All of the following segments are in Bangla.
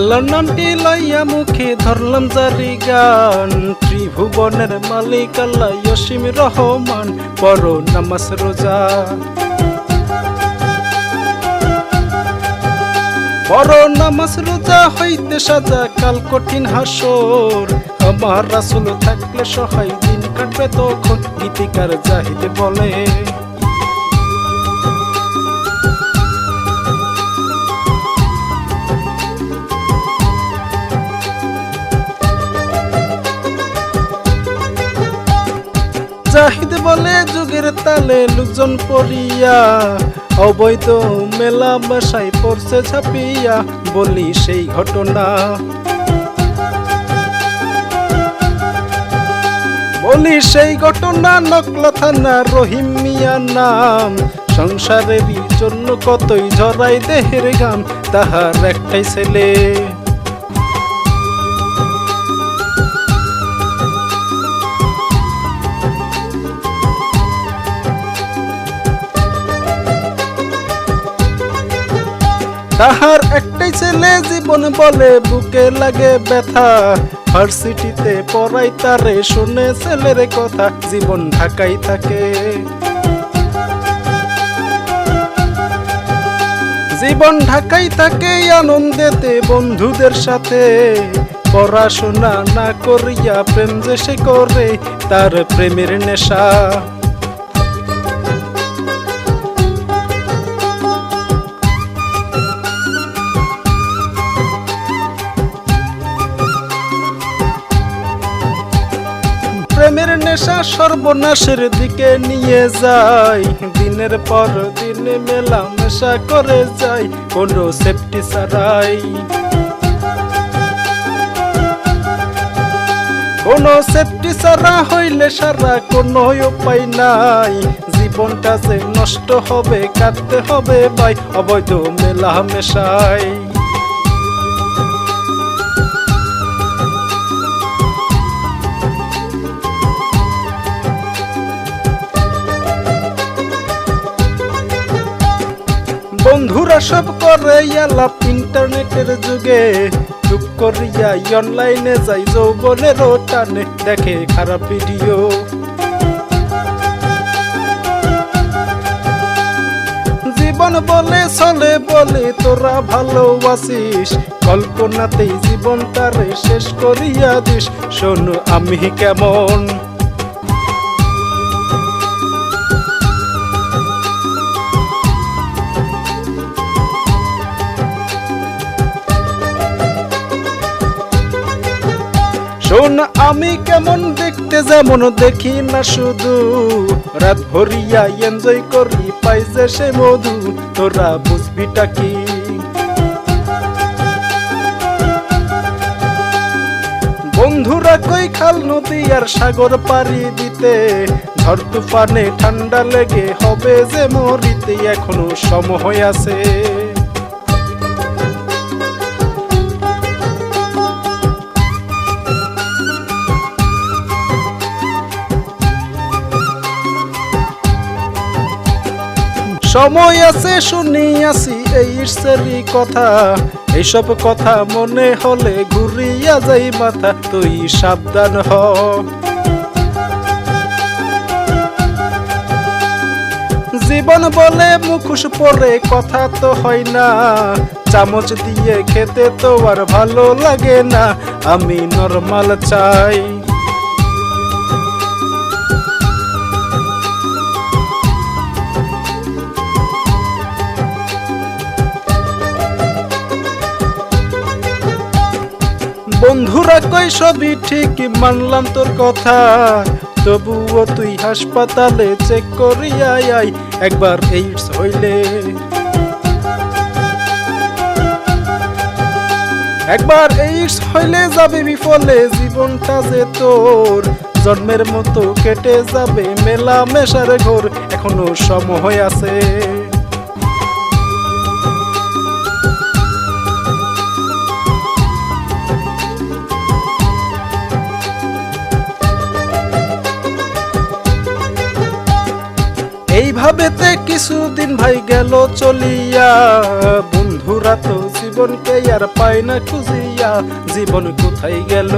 আল্লাহর নামটি লইয়া মুখে ধরলাম জারি গান। ত্রিভুবনের মালিক আল্লাহ ইয়সিম রহমান বড় নামাজ রোজা। বড় নামাজ রোজা হইতে সাজা কাল কঠিন হাসর। আমার রাসুল থাকলে সহায় দিন কাটবে তখন, গীতিকার জাহিদ বলে। তালে লোকজন পড়িয়া, অবৈধ মেলা মেশাই পড়ছে ছাপিয়া, বলি সেই ঘটনা। বলি সেই ঘটনা, নকলা থানা রহিম মিয়া নাম। সংসারের জন্য কতই ঝরাই দেহের গাম তাহার একটাই ছেলে। তাহার একটাই ছেলে, জীবন বলে বুকে লাগে ব্যথা। ভার্সিটিতে পড়াই তারে শুনে ছেলের কথা, জীবন ঢাকাই থাকে। জীবন ঢাকাই থাকে আনন্দেতে বন্ধুদের সাথে। পড়াশোনা না করিয়া প্রেম যে সে করে, তার প্রেমের নেশা। নেশা সর্বনাশের দিকে নিয়ে যায় দিনের পর দিন মেলা মেশা করে যায় কোনো সেফটি ছাড়াই। কোনো সেফটি ছাড়া হইলে সারা কোনো উপায় নাই। জীবনটা যে নষ্ট হবে, কাটতে হবে ভাই, অবৈধ মেলা মেশাই। সব করে আলাপ ইন্টারনেটের যুগে। চুপ করিয়া অনলাইনে যাই যৌবনের টানে, দেখে খারাপ ভিডিও জীবন বলে চলে বলে তোরা ভালো আছিস কল্পনাতেই জীবন তারে শেষ করিয়া দিস। শোন আমি কেমন? শোন আমি কেমন দেখতে যেমন দেখি না শুধু। রাত ভরিয়া এনজয় করি, পাই যে সে মধু। তোরা বুঝবিটা কি? বন্ধুরা কই খাল নদী আর সাগর পাড়ি দিতে? ঝড় তুফানে ঠান্ডা লেগে হবে যে মরিতে, এখনও সময় আছে। সময় আছে, শুনি আসি এই ঈশ্বরী কথা। এইসব কথা মনে হলে ঘুরিয়া যাই মাথা, তুই সাবধান হ। জীবন বলে মুখোশ পরে কথা তো হয় না। চামচ দিয়ে খেতে তো আর ভালো লাগে না। আমি নরমাল চাই। বন্ধুরা কই সবই ঠিক? মানলাম তোর কথা। তবুও তুই হাসপাতালে চেক করিয়া আই একবার এইডস হইলে। একবার এইডস হইলে যাবে বিফলে, জীবনটা যে তোর। জন্মের মতো কেটে যাবে মেলা মেশার ঘোর, এখনও সময় আছে। এইভাবেতে কিছুদিন ভাই গেল চলিয়া। বন্ধুরা তো জীবনকে আর পায় না খুঁজিয়া। জীবন কোথায় গেল?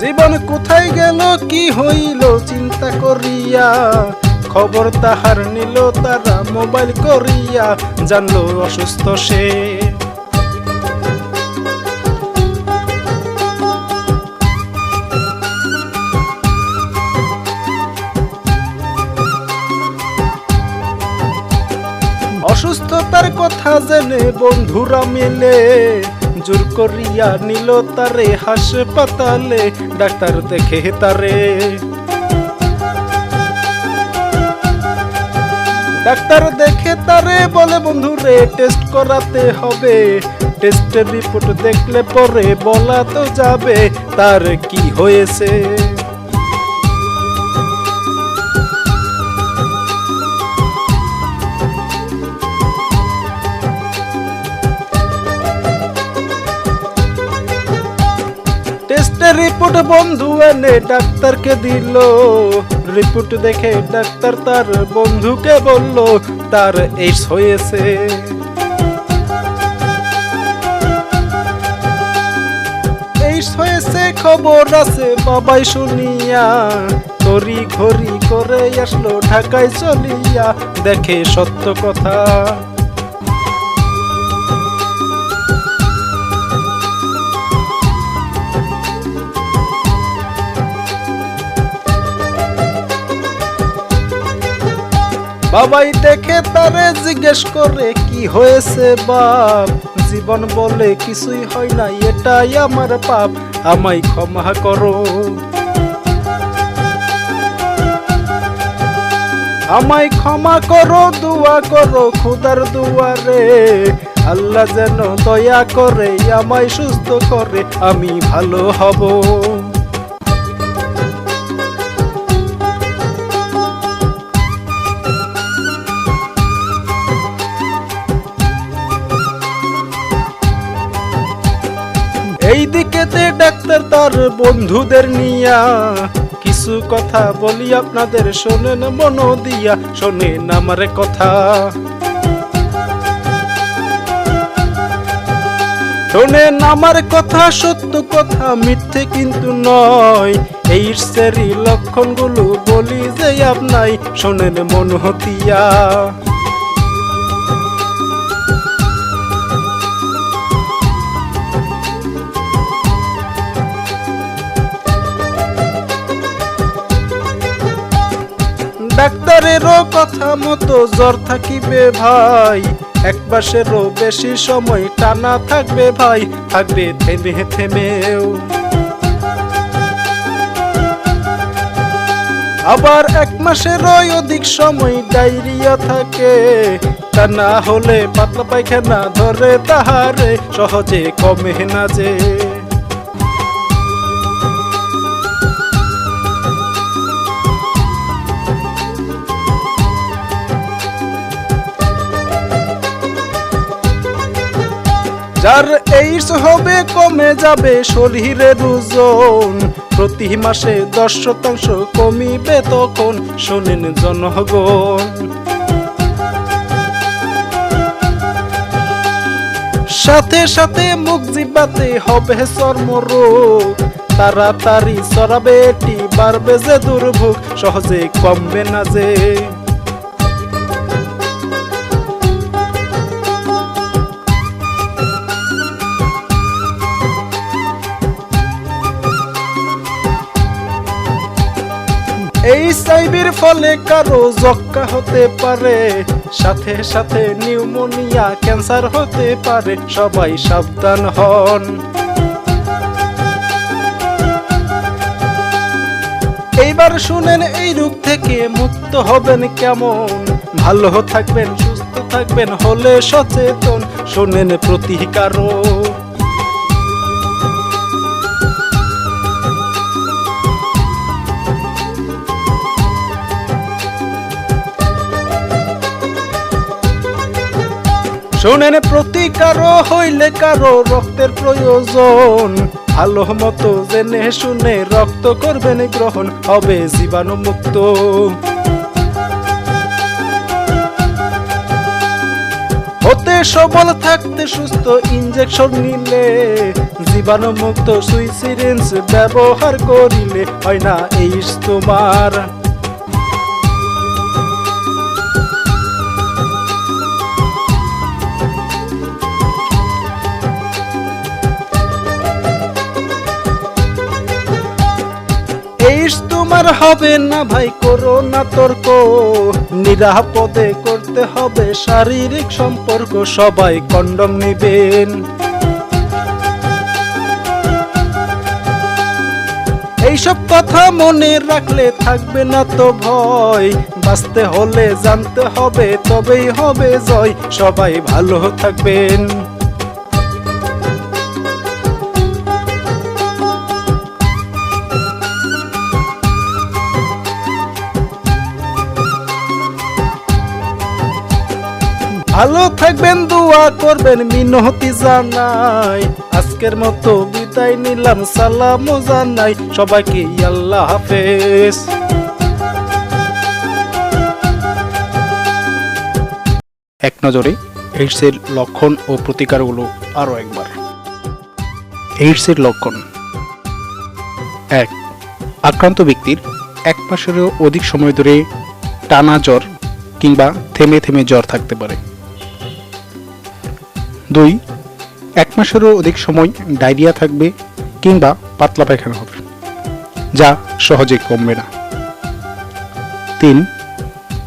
জীবন কোথায় গেল, কি হইল চিন্তা করিয়া। খবর তাহার নিল, তারা মোবাইল করিয়া। জানলো অসুস্থ সে। অসুস্থতার কথা জেনে বন্ধুরা মিলে, জোর করিয়া নিল তারে হাসপাতালে, ডাক্তার দেখে তারে। ডাক্তার দেখে তারে বলে, বন্ধুরে টেস্ট করাতে হবে। টেস্টের রিপোর্ট দেখলে পরে বলা তো যাবে, তার কি হয়েছে? রিপোর্ট বন্ধু এনে ডাক্তারকে দিল। রিপোর্ট দেখে ডাক্তার তার বন্ধুকে বলল, তার এইস হয়েছে। এইস হয়েছে, খবর আছে, বাবাই শুনিয়া তরি ঘড়ি করে আসলো, ঢাকায় চলিয়া দেখে সত্য কথা। বাবাই দেখে তারে জিজ্ঞেস করে, কি হয়েছে বাপ? জীবন বলে কিছুই হয় না এটাই আমার পাপ, আমায় ক্ষমা করো। আমায় ক্ষমা করো, দোয়া করো, খুদার দুয়ারে। আল্লাহ যেন দয়া করে, আমায় সুস্থ করে, আমি ভালো হব। দিকেতে ডাক্তার তার বন্ধুদের নিয়া। কিছু কথা বলি আপনাদের, শোনেন মন দিয়া শোনেন আমার কথা। শোনেন আমার কথা, সত্য কথা, মিথ্যে কিন্তু নয়। এই লক্ষণগুলো বলি যে আপনাই, শোনেন মন হতিয়া ডাক্তারেরও কথা মতো জ্বর থাকিবে ভাই। এক মাসেরও বেশি সময় টানা থাকবে ভাই, থাকবে থেমে থেমেও। আবার এক মাসেরও অধিক সময় ডায়রিয়া থাকে। তা না হলে পাতলা পায়খানা ধরে তাহারে, সহজে কমে না যে। যার এইস হবে, কমে যাবে শরীরের ওজন। প্রতি মাসে দশ শতাংশ কমিবে তখন, শোনেন জনগণ। সাথে সাথে মুখ জিবাতে হবে চর্মরোগ। তাড়াতাড়ি সরাবে এটি বাড়বে যে দুর্ভোগ, সহজে কমবে না যে। ফলে কারও যক্কা হতে পারে। সাথে সাথে নিউমোনিয়া ক্যান্সার হতে পারে। সবাই সাবধান হন। এইবার শুনেন এই রোগ থেকে মুক্ত হবেন কেমন? ভালো থাকবেন, সুস্থ থাকবেন, হলে সচেতন। শোনেন প্রতিকারও শোনেন প্রতিকারও হইলে কারও রক্তের প্রয়োজন। ভালো মতো জেনে শুনে রক্ত করবেন গ্রহণ, হবে জীবাণু মুক্ত হতে সবল থাকতে সুস্থ ইঞ্জেকশন নিলে জীবাণু মুক্ত সুইসিরিঞ্জ ব্যবহার করিলে হয় না এই তোমার এইস তোমার হবে না ভাই করো না তর্ক। নিরাপদে করতে হবে শারীরিক সম্পর্ক, সবাই কন্ডম নিবেন। এইসব কথা মনে রাখলে থাকবে না তো ভয়। বাঁচতে হলে জানতে হবে, তবেই হবে জয়। সবাই ভালো থাকবেন। ভালো থাকবেন, দোয়া করবেন, মিনতি জানাই। আজকের মতো বিদায় নিলাম সালাম জানাই। সবাইকে আল্লাহ হাফেজ। এক নজরে এইডসের লক্ষণ ও প্রতিকারগুলো আরও একবার। এইডসের লক্ষণ। এক, আক্রান্ত ব্যক্তির এক মাসেরও অধিক সময় ধরে টানা জ্বর কিংবা থেমে থেমে জ্বর থাকতে পারে। দুই, এক মাসেরও অধিক সময় ডায়রিয়া থাকবে কিংবা পাতলা পায়খানা হবে, যা সহজে কমবে না। তিন,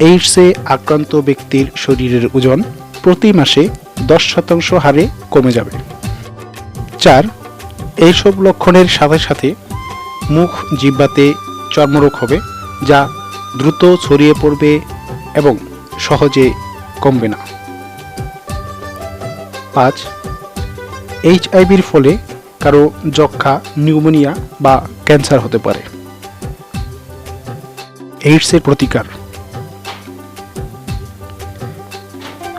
এইডসে আক্রান্ত ব্যক্তির শরীরের ওজন প্রতি মাসে দশ শতাংশ হারে কমে যাবে। চার, এইসব লক্ষণের সাথে সাথে মুখ জিব্বাতে চর্মরোগ হবে, যা দ্রুত ছড়িয়ে পড়বে এবং সহজে কমবে না। পাঁচ এইচআইভির ফলে কারও যক্ষা নিউমোনিয়া বা ক্যান্সার হতে পারে। এইডসের প্রতিকার।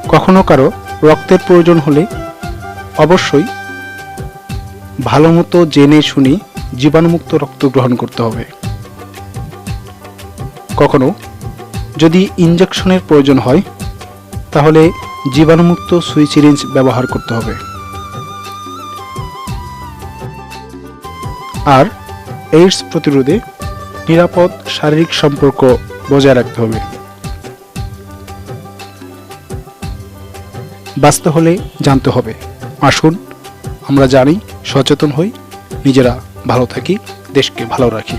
কখনো কারও রক্তের প্রয়োজন হলে অবশ্যই ভালো মতো জেনে শুনে জীবাণুমুক্ত রক্ত গ্রহণ করতে হবে। কখনো যদি ইনজেকশনের প্রয়োজন হয়, তাহলে জীবাণুমুক্ত সুই সিরিঞ্জ ব্যবহার করতে হবে। আর এইডস প্রতিরোধে নিরাপদ শারীরিক সম্পর্ক বজায় রাখতে হবে। বাঁচতে হলে জানতে হবে। আসুন, আমরা জানি, সচেতন হই, নিজেরা ভালো থাকি, দেশকে ভালো রাখি।